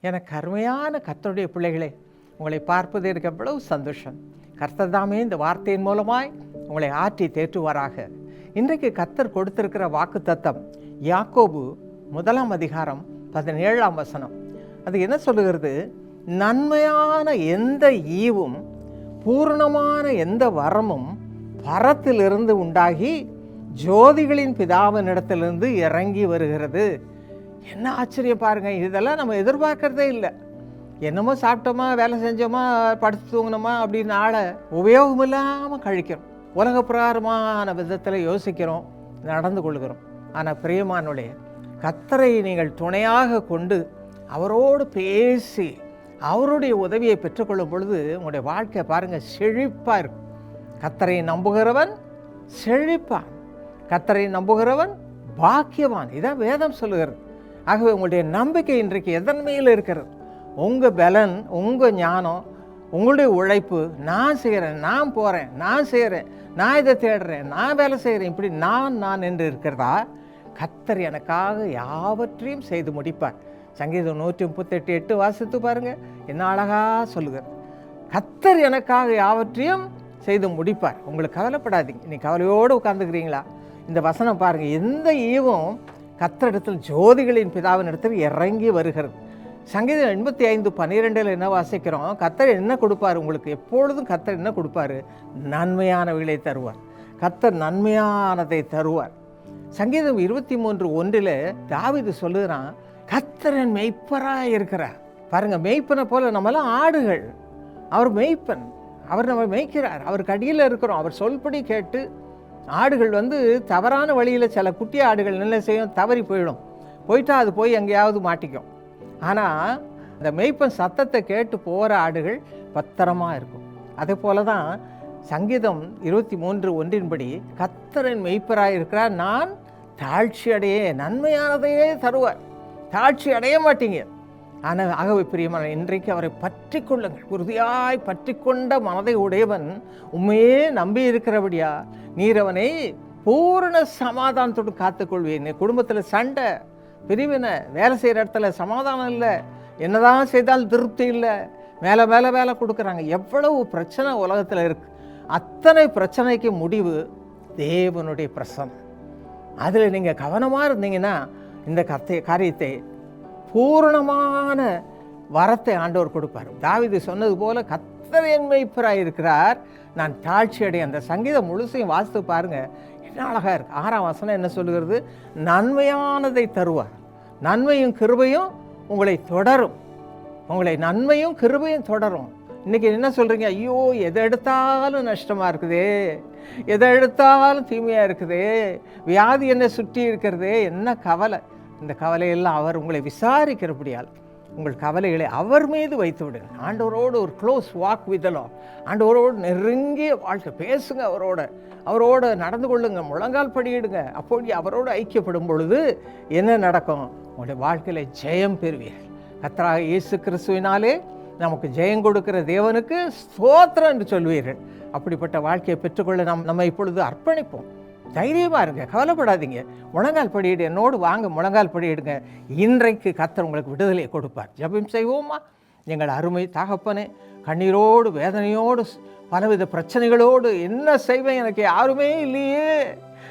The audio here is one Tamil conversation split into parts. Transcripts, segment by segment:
எனக்கு அருமையான கர்த்தருடைய பிள்ளைகளே உங்களை பார்ப்பது எனக்கு எவ்வளவு சந்தோஷம். கர்த்தர் தாமே இந்த வார்த்தையின் மூலமாய் உங்களை ஆற்றி தேற்றுவாராக. இன்றைக்கு கர்த்தர் கொடுத்திருக்கிற வாக்கு தத்தம் யாக்கோபு முதலாம் அதிகாரம் பதினேழாம் வசனம். அது என்ன சொல்லுகிறது? நன்மையான எந்த ஈவும் பூர்ணமான எந்த வரமும் பரத்திலிருந்து உண்டாகி ஜோதிகளின் பிதாவினிடத்திலிருந்து இறங்கி வருகிறது. என்ன ஆச்சரியம் பாருங்கள் இதெல்லாம் நம்ம எதிர்பார்க்கறதே இல்லை. என்னமோ சாப்பிட்டோமா வேலை செஞ்சோமா படுத்து தூங்கினோமா அப்படின்னு ஆளை உபயோகம் இல்லாமல் கழிக்கிறோம். உலக பிரகாரமான விதத்தில் யோசிக்கிறோம் நடந்து கொள்கிறோம். ஆனால் பிரியமானுடைய கத்தரை நீங்கள் துணையாக கொண்டு அவரோடு பேசி அவருடைய உதவியை பெற்றுக்கொள்ளும் பொழுது உங்களுடைய வாழ்க்கை பாருங்கள் செழிப்பாக இருக்கும். கத்தரை நம்புகிறவன் செழிப்பான். கத்தரை நம்புகிறவன் பாக்கியவான். இதான் வேதம் சொல்லுகிறது. ஆகவே உங்களுடைய நம்பிக்கை இன்றைக்கு எதன் மேல் இருக்கிறது? உங்கள் பலன் உங்கள் ஞானம் உங்களுடைய உழைப்பு நான் செய்கிறேன் நான் போகிறேன் நான் செய்கிறேன் நான் இதை தேடுறேன் நான் வேலை செய்கிறேன் இப்படி நான் நான் என்று இருக்கிறதா? கத்தர் எனக்காக யாவற்றையும் செய்து முடிப்பார். சங்கீதம் நூற்றி முப்பத்தெட்டு எட்டு வாசித்து பாருங்கள் என்ன அழகாக சொல்லுகிறார் கத்தர் எனக்காக யாவற்றையும் செய்து முடிப்பார். உங்களுக்கு கவலைப்படாதீங்க. நீ கவலையோடு உட்காந்துக்கிறீங்களா இந்த வசனம் பாருங்கள் எந்த ஈவும் கத்தரிடத்தில் ஜோதிகளின் பிதாவின் இடத்தில் இறங்கி வருகிறது. சங்கீதம் எண்பத்தி ஐந்து பன்னிரெண்டில் என்ன வாசிக்கிறோம்? கத்தர் என்ன கொடுப்பார் உங்களுக்கு? எப்பொழுதும் கத்தர் என்ன கொடுப்பார்? நன்மையானவைகளை தருவார். கத்தர் நன்மையானதை தருவார். சங்கீதம் இருபத்தி மூன்று ஒன்றில் தாவிது சொல்லுகிறான் கத்தரன் மெய்ப்பராக இருக்கிறார். பாருங்கள் மெய்ப்பனை போல நம்மளாம் ஆடுகள். அவர் மெய்ப்பன். அவர் நம்ம மேய்க்கிறார். அவருக்கு அடியில் இருக்கிறோம். அவர் சொல்படி கேட்டு ஆடுகள் வந்து தவறான வழியில் சில குட்டி ஆடுகள் என்ன செய்யும் தவறி போயிடும். போயிட்டா அது போய் எங்கேயாவது மாட்டிக்கும். ஆனால் இந்த மெய்ப்பன் சத்தத்தை கேட்டு போகிற ஆடுகள் பத்திரமாக இருக்கும். அதே போல தான் சங்கீதம் இருபத்தி மூன்று ஒன்றின்படி கத்தரின் மெய்ப்பராக இருக்கிறார். நான் தாழ்ச்சி அடையே நன்மையானதையே தருவார். தாழ்ச்சி அடைய மாட்டீங்க. ஆனால் ஆகவே பிரியமான இன்றைக்கு அவரை பற்றி கொள்ளுங்கள். உறுதியாய் பற்றி கொண்ட மனதை உடையவன் உண்மையே நம்பி இருக்கிறபடியா? நீர் அவனை பூரண சமாதானத்தோடு காத்துக்கொள்வேன் குடும்பத்தில் சண்டை பிரிவினை வேலை செய்கிற இடத்துல சமாதானம் இல்லை. என்னதான் செய்தால் திருப்தி இல்லை. மேலே மேலே வேலை கொடுக்குறாங்க. எவ்வளவு பிரச்சனை உலகத்தில் இருக்குது அத்தனை பிரச்சனைக்கு முடிவு தேவனுடைய பிரசனம். அதில் நீங்கள் கவனமாக இருந்தீங்கன்னா இந்த கத்தை காரியத்தை பூரணமான வரத்தை ஆண்டவர் கொடுப்பார். தாவிது சொன்னது போல கத்தர் என் மெய்ப்பராக இருக்கிறார். நான் தாழ்ச்சி அடைய அந்த சங்கீதம் முழுசையும் வாசித்து பாருங்க. என்ன அழகாக இருக்கு. ஆறாம் வசனம் என்ன சொல்கிறது நன்மையானதை தருவார். நன்மையும் கிருபையும் உங்களை தொடரும். உங்களை நன்மையும் கிருபையும் தொடரும். இன்னைக்கு என்ன சொல்கிறீங்க ஐயோ எதை எடுத்தாலும் நஷ்டமாக இருக்குதே. எதை எடுத்தாலும் தீமையாக இருக்குது. வியாதி என்ன சுற்றி இருக்கிறது. என்ன கவலை. இந்த கவலையெல்லாம் அவர் உங்களை விசாரிக்கிறபடியால் உங்கள் கவலைகளை அவர் மீது வைத்து விடுங்க ஆண்டவரோடு ஒரு க்ளோஸ் வாக் விதலோ ஆண்டவரோடு நெருங்கிய வாழ்க்கை. பேசுங்க அவரோட. அவரோட நடந்து கொள்ளுங்க. முழங்கால் படியிடுங்க. அப்போது அவரோடு ஐக்கியப்படும் பொழுது என்ன நடக்கும்? உங்களுடைய வாழ்க்கையில் ஜெயம் பெறுவீர்கள். கத்தராக இயேசு கிறிஸ்துவினாலே நமக்கு ஜெயம் கொடுக்கிற தேவனுக்கு ஸ்தோத்திரம் என்று சொல்வீர்கள். அப்படிப்பட்ட வாழ்க்கையை பெற்றுக்கொள்ள நாம் நம்ம இப்பொழுது அர்ப்பணிப்போம். தைரியமாக இருங்க கவலைப்படாதீங்க. முழங்கால் படியிடு என்னோடு வாங்க முழங்கால் படியிடுங்க இன்றைக்கு கத்தர் உங்களுக்கு விடுதலையை கொடுப்பார். ஜெபம் செய்வோமா? எங்கள் அருமை தகப்பனே கண்ணீரோடு வேதனையோடு பலவித பிரச்சனைகளோடு என்ன செய்வேன் எனக்கு யாருமே இல்லையே.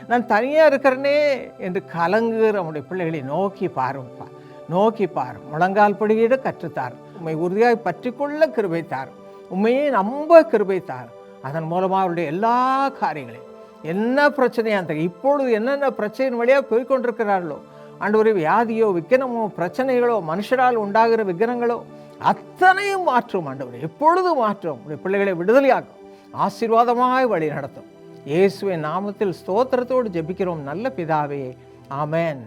நான் தனியாக இருக்கிறேனே என்று கலங்குகிற நம்முடைய பிள்ளைகளை நோக்கி பாருப்பா நோக்கி பார். முழங்கால் படியிட கற்றுத்தார். உண்மை உறுதியாய் பற்றிக்கொள்ள கிருபைத்தார் உண்மையை நம்ப கிருபைத்தார் அதன் மூலமாக அவருடைய எல்லா காரியங்களையும் என்ன பிரச்சனையாக இருந்த இப்பொழுது என்னென்ன பிரச்சனையின் வழியாக போய்கொண்டிருக்கிறார்களோ ஆண்டவரே வியாதியோ விக்கினமோ பிரச்சனைகளோ மனுஷரால் உண்டாகிற விக்கிரங்களோ அத்தனையும் மாற்றும் ஆண்டவர். எப்பொழுது மாற்றும்? உடைய பிள்ளைகளை விடுதலையாக்கும். ஆசீர்வாதமாய் வழி நடத்தும். இயேசுவின் நாமத்தில் ஸ்தோத்திரத்தோடு ஜெபிக்கிறோம். நல்ல பிதாவே. ஆமேன்.